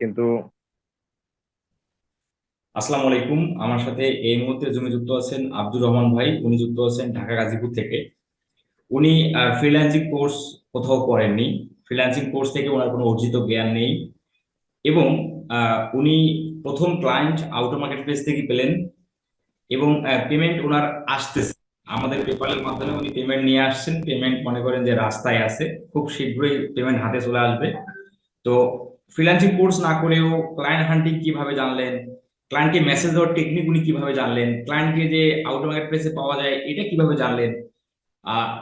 কিন্তু আসসালামু আলাইকুম। আমার সাথে এই মুহূর্তে জমি যুক্ত আছেন আব্দুর রহমান ভাই। উনি যুক্ত আছেন ঢাকা গাজীপুর থেকে। উনি ফ্রিল্যান্সিং কোর্স কোথাও করেননি। ফ্রিল্যান্সিং কোর্স থেকে ওনার কোনো অর্জিত জ্ঞান নেই। এবং উনি প্রথম ক্লায়েন্ট আউটো মার্কেট প্লেস থেকে পেলেন। এবং পেমেন্ট ওনার আসতেছে। আমাদের পেপারের মাধ্যমে উনি পেমেন্ট নিয়ে আসছেন। পেমেন্ট মনে করেন যে রাস্তায় আছে। খুব শীঘ্রই পেমেন্ট হাতে চলে আসবে। তো ফ্রিল্যান্সিং কোর্স না করেও ক্লায়েন্ট হান্টিং কীভাবে জানলেন? ক্লায়েন্টকে মেসেজ দেওয়ার টেকনিক উনি কীভাবে জানলেন? ক্লায়েন্টকে যে আউট মার্কেট প্লেসে পাওয়া যায়, এটা কীভাবে জানলেন?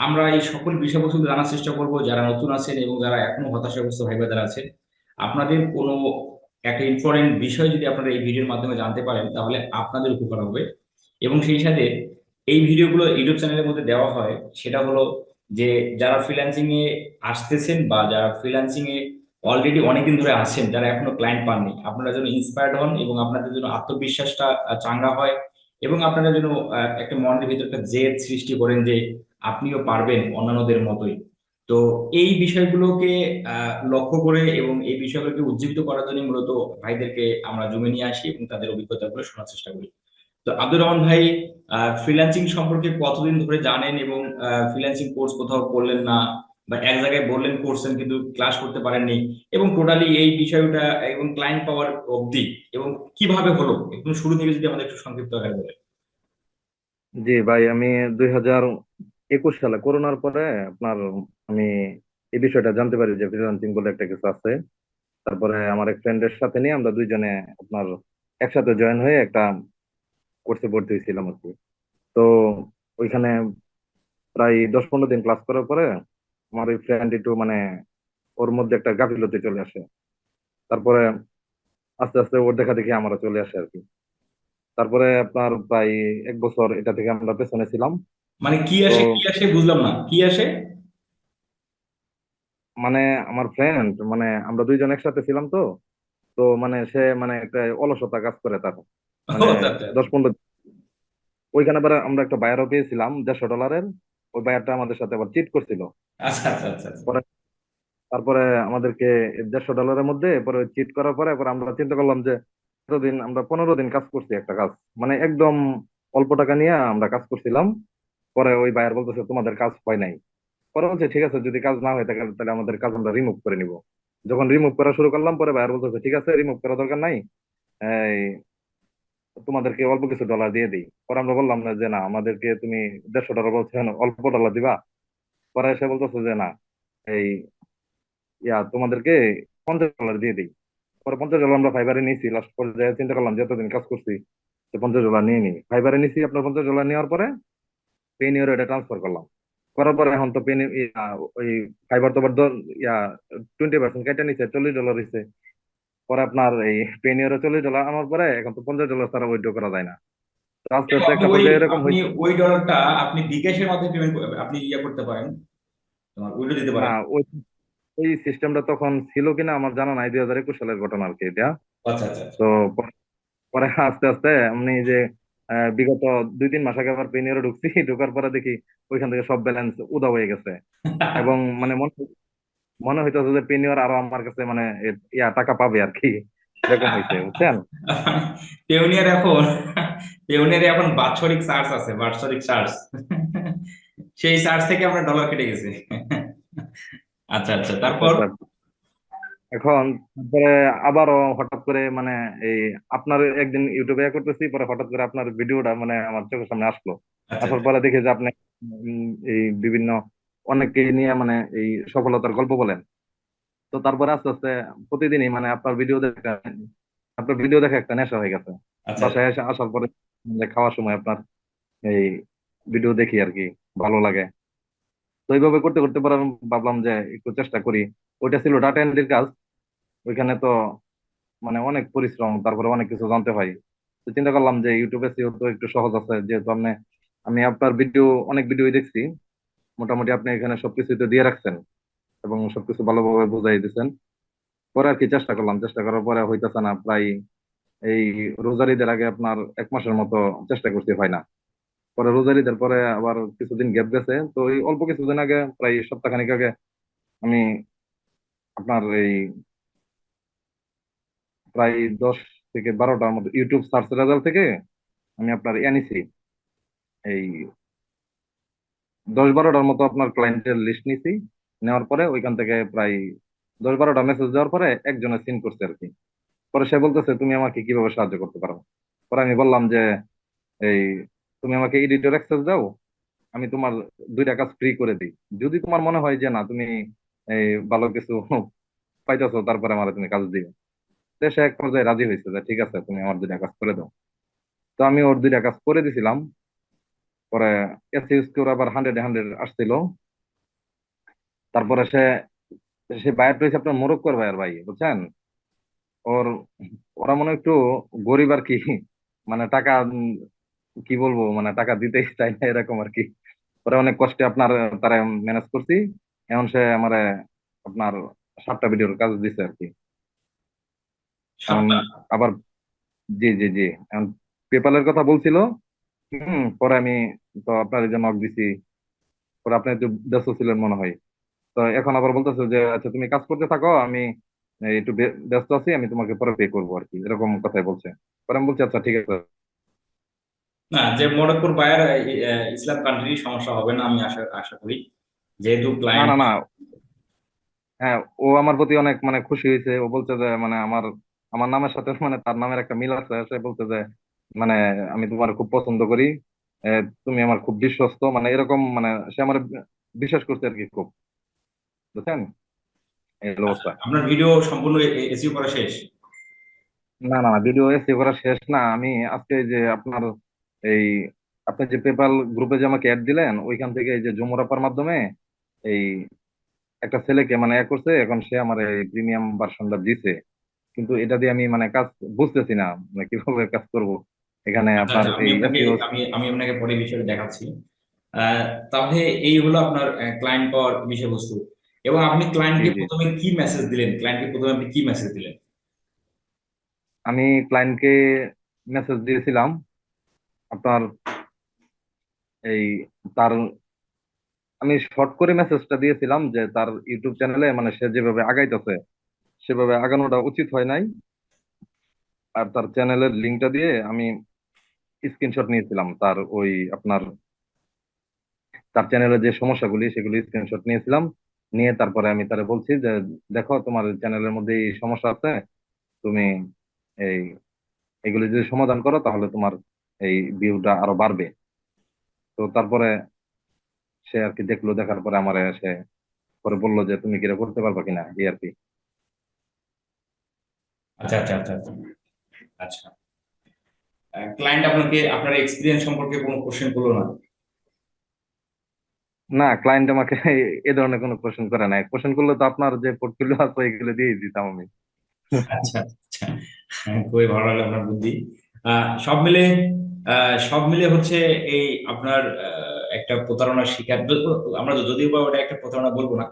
আমরা এই সকল বিষয়বস্তু জানার চেষ্টা করব। যারা নতুন আছেন এবং যারা এখনও হতাশাগ্রস্ত ভাই যারা আছেন, আপনাদের কোনো একটা ইম্পর্টেন্ট বিষয় যদি আপনারা এই ভিডিওর মাধ্যমে জানতে পারেন, তাহলে আপনাদের উপকার হবে। এবং সেই সাথে এই ভিডিওগুলো ইউটিউব চ্যানেলের মধ্যে দেওয়া হয়, সেটা হলো যে যারা ফ্রিল্যান্সিং এ আসতেছেন বা যারা ফ্রিল্যান্সিং এ অলরেডি অনেকদিন ধরে আছেন, যারা এখনও ক্লায়েন্ট পাননি। আপনারা যেন ইন্সপায়ার্ড হন এবং আপনাদের জন্য আত্মবিশ্বাসটা চাঙ্গা হয় এবং আপনারা যেন একটা মনের ভিতরে একটা জেদ সৃষ্টি করেন যে আপনিও পারবেন অন্যান্যদের মতোই। তো এই বিষয়গুলোকে লক্ষ্য করে এবং এই বিষয়গুলোকে উজ্জীবিত করার জন্য মূলত ভাইদেরকে আমরা জমে নিয়ে আসি এবং তাদের অভিজ্ঞতাগুলো শোনার চেষ্টা করি। তো আব্দুর রহমান ভাই ফ্রিল্যান্সিং সম্পর্কে কতদিন ধরে জানেন এবং ফ্রিল্যান্সিং কোর্স কোথাও করলেন না? বা এক জায়গায় বললেন করছেন কিন্তু ক্লাস করতে পারেননি এবং টোটালি এই বিষয়টা এবং ক্লায়েন্ট পাওয়ার অবধি এবং কীভাবে হলো? একদম শুরু থেকে যদি আমাদের একটু সংক্ষিপ্ত আকারে বলেন। জি ভাই, আমি দুই হাজার একুশ সালে করোনার পরে আপনার আমি এই বিষয়টা জানতে পারি যে ফ্রিল্যান্সিং বলে একটা কিছু আছে। তারপরে আমার এক ফ্রেন্ডের সাথে নিয়ে আমরা দুইজনে আপনার একসাথে জয়েন হয়ে একটা কোর্সে ভর্তি হয়েছিলাম আর কি। তো ওইখানে প্রায় দশ পনেরো দিন ক্লাস করার পরে আমার ওই ফ্রেন্ড একটু মানে ওর মধ্যে একটা গাফিলতি চলে আসে। তারপরে আস্তে আস্তে ওর দেখা দেখি আমরা চলে আসে আর কি। তারপরে আপনার প্রায় এক বছর এটা থেকে আমরা পেছনে ছিলাম। মানে কি আসে কি আসে বুঝলাম না। কি আসে? মানে আমার ফ্রেন্ড মানে আমরা দুইজন একসাথে ছিলাম তো। তো মানে সে মানে একটা অলসতা কাজ করে তার। মানে আচ্ছা আচ্ছা। দশ পনেরো ওইখানে আমরা একটা বায়ারও পেয়েছিলাম দেড়শো ডলারের ওই বায়ারটা আমাদের সাথে আবার চিট করছিল। আচ্ছা আচ্ছা আচ্ছা পরে তারপরে আমাদেরকে দেড়শো ডলারের মধ্যে পরে চিট করার পরে পরে আমরা চিন্তা করলাম যে এতদিন আমরা পনেরো দিন কাজ করছি একটা কাজ। মানে একদম অল্প টাকা নিয়ে আমরা কাজ করছিলাম। পরে ওই বায়ার বলতেছে তোমাদের কাজ হয় নাই। পরে বলছে ঠিক আছে যদি কাজ না হয় থাকে তাহলে আমাদের কাজ আমরা রিমুভ করে নিব। যখন রিমুভ করা শুরু করলাম পরে বায়ার বলতেছে ঠিক আছে রিমুভ করা দরকার নাই। তোমাদেরকে অল্প কিছু ডলার দিয়ে দিই। পরে আমরা বললাম না যে না, আমাদেরকে তুমি দেড়শো ডলার বলছো অল্প ডলার দিবা। পরে সে বলতেছে যে না, এই ইয়া, তোমাদেরকে পঞ্চাশ ডলার দিয়ে দিই। পরে পঞ্চাশ ডলার আমরা ফাইবারে নিয়েছি লাস্ট পর্যায়ে চিন্তা করলাম যে এতদিন কাজ করছি, তো পঞ্চাশ ডলার নিয়ে নিই। ফাইবারে নিয়েছি, আপনার পঞ্চাশ ডলার নেওয়ার পরে পেনিয়র এটা ট্রান্সফার করলাম। করার পরে এখন তো পেন ওই ফাইবার তো আবার ইয়া টোয়েন্টি পার্সেন্ট কেটে নিচ্ছে চল্লিশ ডলার হয়েছে পরে আপনার এই পেনিয়রে চল্লিশ ডলার আনার পরে এখন তো পঞ্চাশ ডলার ছাড়া উইথড্র করা যায় না। আস্তে আস্তে একটা পর্যায়ে এরকম আপনি ওই ডলারটা আপনি বিকাশের মাধ্যমে পেমেন্ট আপনি ইয়ে করতে পারেন। তোমার দিতে পারেন। ওই ওই সিস্টেমটা তখন ছিল কিনা আমার জানা নাই দুই হাজার একুশ সালের ঘটনা আর কি এটা। আচ্ছা আচ্ছা আচ্ছা। তো পরে আস্তে আস্তে আমি যে বিগত দুই তিন মাস আগে আবার পেনিয়রে ঢুকছি ঢোকার পরে দেখি ওইখান থেকে সব ব্যালেন্স উদা হয়ে গেছে। এবং মানে মনে মনে হইতেছে যে পেনিয়র আরও আমার কাছে মানে ইয়া টাকা পাবে আর কি। এরকম হয়েছে বুঝছেন? পেওনিয়ার এখন পেওনিয়ারে এখন বাৎসরিক চার্জ আছে বাৎসরিক চার্জ সেই চার্জ থেকে আমরা ডলার কেটে গেছি। আচ্ছা আচ্ছা তারপর? আচ্ছা, এখন তারপরে আবারও হঠাৎ করে মানে এই আপনার একদিন ইউটিউবে করতেছি পরে হঠাৎ করে আপনার ভিডিওটা মানে আমার চোখের সামনে আসলো। আচ্ছা আসার পরে দেখি যে আপনি এই বিভিন্ন অনেককে নিয়ে মানে এই সফলতার গল্প বলেন। তো তারপরে আস্তে আস্তে প্রতিদিনই মানে আপনার ভিডিও দেখা আপনার ভিডিও দেখা একটা নেশা হয়ে গেছে। আচ্ছা। বাসায় এসে আসার পরে খাওয়ার সময় আপনার এই ভিডিও দেখি আর কি ভালো লাগে। তো এইভাবে করতে করতে পরে ভাবলাম যে একটু চেষ্টা করি। ওইটা ছিল ডাটা এন্ট্রির কাজ। ওইখানে তো মানে অনেক পরিশ্রম তারপরে অনেক কিছু জানতে হয় তো চিন্তা করলাম যে ইউটিউবে একটু সহজ আছে যেহেতু আপনি আমি আপনার ভিডিও অনেক ভিডিও দেখছি। মোটামুটি আপনি এখানে সবকিছু তো দিয়ে রাখছেন এবং সবকিছু ভালোভাবে বুঝাই দিচ্ছেন পরে আর কি চেষ্টা করলাম, চেষ্টা করার পরে হইতেছে না, প্রায় এই রোজার ঈদের আগে আপনার এক মাসের মতো চেষ্টা করতে হয় না। পরে রোজার ঈদের পরে আবার কিছুদিন গ্যাপ গেছে, তো এই অল্প কিছুদিন আগে, প্রায় সপ্তাহখানিক আগে আমি আপনার এই প্রায় দশ থেকে বারোটার মতো ইউটিউব সার্চ রেজাল্ট থেকে আমি আপনার ইয়ে নিছি এই দশ বারোটার মতো আপনার ক্লায়েন্টের লিস্ট নিছি, নেওয়ার পরে ওইখান থেকে প্রায় দশ বারোটা মেসেজ দেওয়ার পরে একজনে সিন করছে আর কি পরে সে বলতেছে, তুমি আমাকে কীভাবে সাহায্য করতে পারো? পরে আমি বললাম যে, এই, তুমি আমাকে এডিটর অ্যাক্সেস দাও, আমি তোমার দুইটা কাজ ফ্রি করে দিই। যদি তোমার মনে হয় যে, না, তুমি এই ভালো কিছু পাইতেছো, তারপরে আমার তুমি কাজ দিবে তো সে এক পর্যায়ে রাজি হয়েছে যে, ঠিক আছে, তুমি আমার দুইটা কাজ করে দাও। তো আমি ওর দুইটা কাজ করে দিছিলাম। পরে এসি স্কোর আবার হান্ড্রেড হান্ড্রেড আসছিল। তারপরে সে সে বায়ার রয়েছে আপনার মোরক্কোর বায়ার ভাই বুঝছেন? ওর ওরা মনে একটু গরিব আর কি মানে টাকা কি বলব মানে টাকা দিতেই চাই না এরকম আর কি। পরে অনেক কষ্টে আপনার তারা ম্যানেজ করছি। এখন সে আমারে আপনার সাতটা ভিডিওর কাজ দিছে আর কি। আবার জি জি জি। এখন পেপালের কথা বলছিল। হম পরে আমি তো আপনার এই যে নক দিছি পরে আপনি একটু ব্যস্ত ছিলেন মনে হয়। তো এখন আবার বলতেছে যে আচ্ছা তুমি কাজ করতে থাকো আমি একটু ব্যস্ত আছি আমি তোমাকে পরে পে করব আর কি এরকম কথাই বলছে। পরে আমি বলছি আচ্ছা ঠিক আছে। না যে মরক্কোর বায়ার ইসলাম কান্ট্রি সমস্যা হবে না আমি আশা আশা করি। যেহেতু না ক্লায়েন্ট না না। হ্যাঁ ও আমার প্রতি অনেক মানে খুশি হয়েছে। ও বলছে যে মানে আমার আমার নামের সাথে মানে তার নামের একটা মিল আছে। সে বলছে যে মানে আমি তোমার খুব পছন্দ করি। তুমি আমার খুব বিশ্বস্ত মানে এরকম মানে সে আমার বিশ্বাস করছে আর কি খুব। বুঝছেন? আপনার ভিডিও সম্পূর্ণ এসইও করা শেষ? না না ভিডিও সেভ করা শেষ না। আমি আজকে যে আপনার এই আপনি যে পেপাল গ্রুপে যে আমাকে অ্যাড দিলেন ওইখান থেকে এই যে জমুরাপার মাধ্যমে এই একটা ছেলেকে মানে এক করছে এখন সে আমার এই প্রিমিয়াম ভার্সনটা দিছে। কিন্তু এটা দিয়ে আমি মানে কাজ বুঝতেছি না মানে কীভাবে কাজ করব। এখানে আচ্ছা আপনার আচ্ছা আমি আপনাকে আমি পরে বিষয়টা দেখাচ্ছি। তাহলে এই হলো আপনার ক্লায়েন্ট পাওয়ার বিষয়বস্তু। এবং আপনি ক্লায়েন্টকে প্রথমে কি মেসেজ দিলেন? ক্লায়েন্টকে প্রথমে আপনি কি মেসেজ দিলেন? আমি ক্লায়েন্টকে মেসেজ দিয়েছিলাম। আপনার এই তার আমি শর্ট করে মেসেজটা দিয়েছিলাম যে তার ইউটিউব চ্যানেলে মানে সে যেভাবে আগাইতেছে সেভাবে আগানোটা উচিত হয় নাই। আর তার চ্যানেলের লিঙ্কটা দিয়ে আমি স্ক্রিনশট নিয়েছিলাম, তার ওই আপনার, তার চ্যানেলের যে সমস্যাগুলি, সেগুলি স্ক্রিনশট নিয়েছিলাম। নিয়ে তারপরে আমি তারে বলছি যে, দেখো, তোমার চ্যানেলের মধ্যে এই সমস্যা আছে, তুমি এই, এগুলি যদি সমাধান করো, তাহলে তোমার এই ভিউটা আরও বাড়বে। তো তারপরে সে আর কি দেখল, দেখার পরে আমার সে, পরে বলল যে, তুমি কি এটা করতে পারবা কিনা এই আর কি? আচ্ছা আচ্ছা আচ্ছা আচ্ছা। আচ্ছা। ক্লায়েন্ট আপনাকে আপনার এক্সপিরিয়েন্স সম্পর্কে কোনো কোশ্চেন করল না? না ক্লায়েন্ট আমাকে এ ধরনের কোনো কোশ্চেন করে না কোশ্চেন করলে তো আপনার যে পোর্টফোলিও আছে এগুলো দিয়ে দিতাম আমি। আচ্ছা আচ্ছা। খুবই ভালো লাগল আপনার বুদ্ধি। সব মিলে সব মিলে হচ্ছে এই আপনার একটা প্রতারণার শিকার। আমরা যদিও বা ওটা একটা প্রতারণা বলব না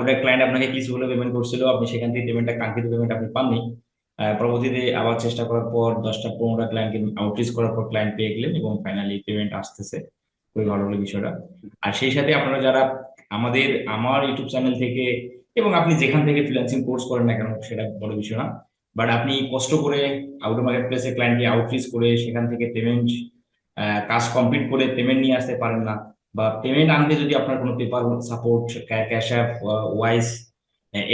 ওটা ক্লায়েন্ট আপনাকে কিছু হলে পেমেন্ট করছিল আপনি সেখান থেকে পেমেন্টটা কাঙ্ক্ষিত পেমেন্ট আপনি পাননি। পরবর্তীতে আবার চেষ্টা করার পর দশটা পনেরোটা ক্লায়েন্টকে আউটরিচ করার পর ক্লায়েন্ট পেয়ে গেলেন এবং ফাইনালি পেমেন্ট আসতেছে খুবই ভালো হলো বিষয়টা। আর সেই সাথে আপনারা যারা আমাদের, আমার ইউটিউব চ্যানেল থেকে এবং আপনি যেখান থেকে ফ্রিল্যান্সিং কোর্স করেন না কেন, সেটা বড় বিষয় না। বাট আপনি কষ্ট করে আউটার মার্কেট প্লেসে ক্লায়েন্টকে আউটরিচ করে সেখান থেকে পেমেন্ট কাজ কমপ্লিট করে পেমেন্ট নিয়ে আসতে পারেন না। বা পেমেন্ট আনতে যদি আপনার কোনো paper support cash app wise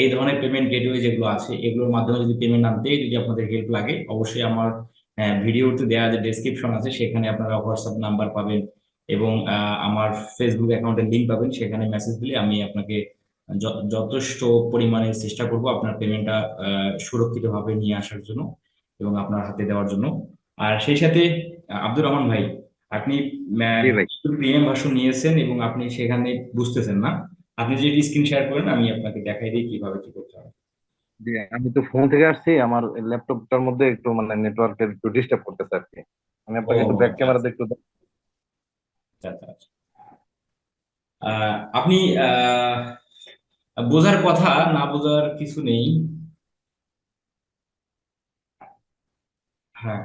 এই ধরনের পেমেন্ট গেটওয়ে যেগুলো আছে এগুলোর মাধ্যমে যদি পেমেন্ট আনতে যদি আপনাদের হেল্প লাগে অবশ্যই আমার ভিডিওতে দেওয়া যে ডেসক্রিপশন আছে সেখানে আপনারা হোয়াটসঅ্যাপ নাম্বার পাবেন এবং আমার ফেসবুক অ্যাকাউন্টের লিঙ্ক পাবেন। সেখানে মেসেজ দিলে আমি আপনাকে যথেষ্ট পরিমাণে চেষ্টা করব আপনার পেমেন্টটা সুরক্ষিতভাবে নিয়ে আসার জন্য এবং আপনার হাতে দেওয়ার জন্য। আর সেই সাথে আব্দুর রহমান ভাই আপনি প্রিমিয়াম ভার্সন নিয়েছেন এবং আপনি সেখানে বুঝতেছেন না। আপনি যদি স্ক্রিন শেয়ার করেন আমি আপনাকে দেখাই দিই কীভাবে কি করতে হবে জি, আমি তো ফোন থেকে আসছি আমার ল্যাপটপটার মধ্যে একটু মানে নেটওয়ার্কের একটু ডিস্টার্ব করতেছে আর কি। আমি আপনাকে একটু ব্যাক ক্যামেরাতে একটু আচ্ছা আচ্ছা আচ্ছা। আপনি বোঝার কথা না বোঝার কিছু নেই। হ্যাঁ।